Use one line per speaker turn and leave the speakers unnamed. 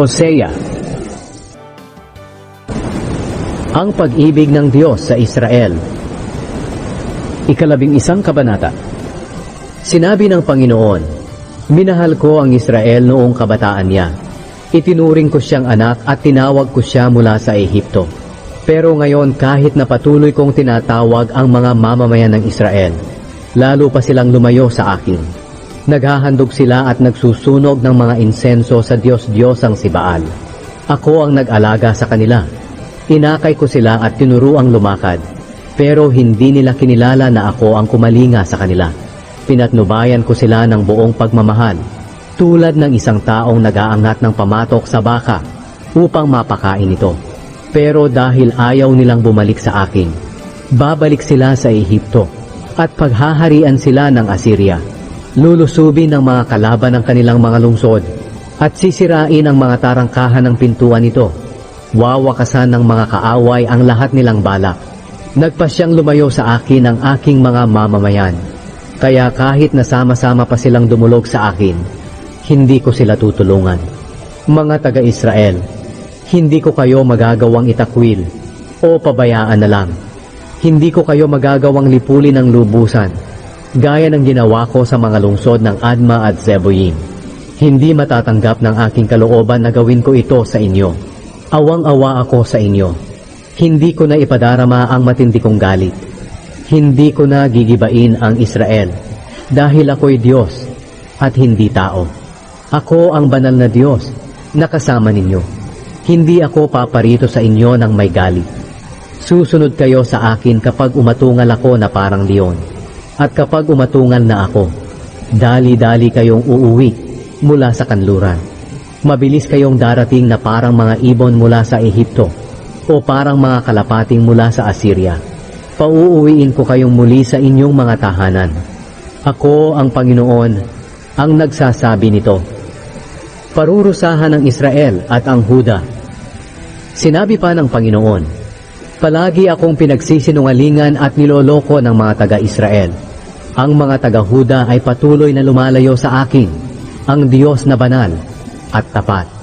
Hosea Ang pag-ibig ng Diyos sa Israel Ikalabing isang kabanata Sinabi ng Panginoon, Minahal ko ang Israel noong kabataan niya. Itinuring ko siyang anak at tinawag ko siya mula sa Ehipto. Pero ngayon kahit na patuloy kong tinatawag ang mga mamamayan ng Israel, lalo pa silang lumayo sa akin. Naghahandog sila at nagsusunog ng mga insenso sa Diyos-Diyos ang si Baal. Ako ang nag-alaga sa kanila. Inakay ko sila at tinuruang lumakad. Pero hindi nila kinilala na ako ang kumalinga sa kanila. Pinatnubayan ko sila ng buong pagmamahal. Tulad ng isang taong nag-aangat ng pamatok sa baka upang mapakain ito. Pero dahil ayaw nilang bumalik sa akin, babalik sila sa Ehipto at paghaharian sila ng Assyria. Lulusubin ng mga kalaban ng kanilang mga lungsod at sisirain ang mga tarangkahan ng pintuan nito. Wawakasan ng mga kaaway ang lahat nilang balak. Nagpasyang lumayo sa akin ang aking mga mamamayan. Kaya kahit nasama-sama pa silang dumulog sa akin, hindi ko sila tutulungan. Mga taga-Israel, hindi ko kayo magagawang itakwil o pabayaan na lang. Hindi ko kayo magagawang lipulin ng lubusan, gaya ng ginawa ko sa mga lungsod ng Adma at Zeboyim. Hindi matatanggap ng aking kalooban na gawin ko ito sa inyo. Awang-awa ako sa inyo. Hindi ko na ipadarama ang matindi kong galit. Hindi ko na gigibain ang Israel dahil ako'y Diyos at hindi tao. Ako ang banal na Diyos na kasama ninyo. Hindi ako paparito sa inyo ng may galit. Susunod kayo sa akin kapag umatungal ako na parang leon. At kapag umatungal na ako, dali-dali kayong uuwi mula sa kanluran. Mabilis kayong darating na parang mga ibon mula sa Ehipto o parang mga kalapating mula sa Assyria. Pauuwiin ko kayong muli sa inyong mga tahanan. Ako ang Panginoon ang nagsasabi nito. Parurusahan ng Israel at ang Huda. Sinabi pa ng Panginoon, Palagi akong pinagsisinungalingan at niloloko ng mga taga-Israel. Ang mga taga-Huda ay patuloy na lumalayo sa akin, ang Diyos na banal at tapat.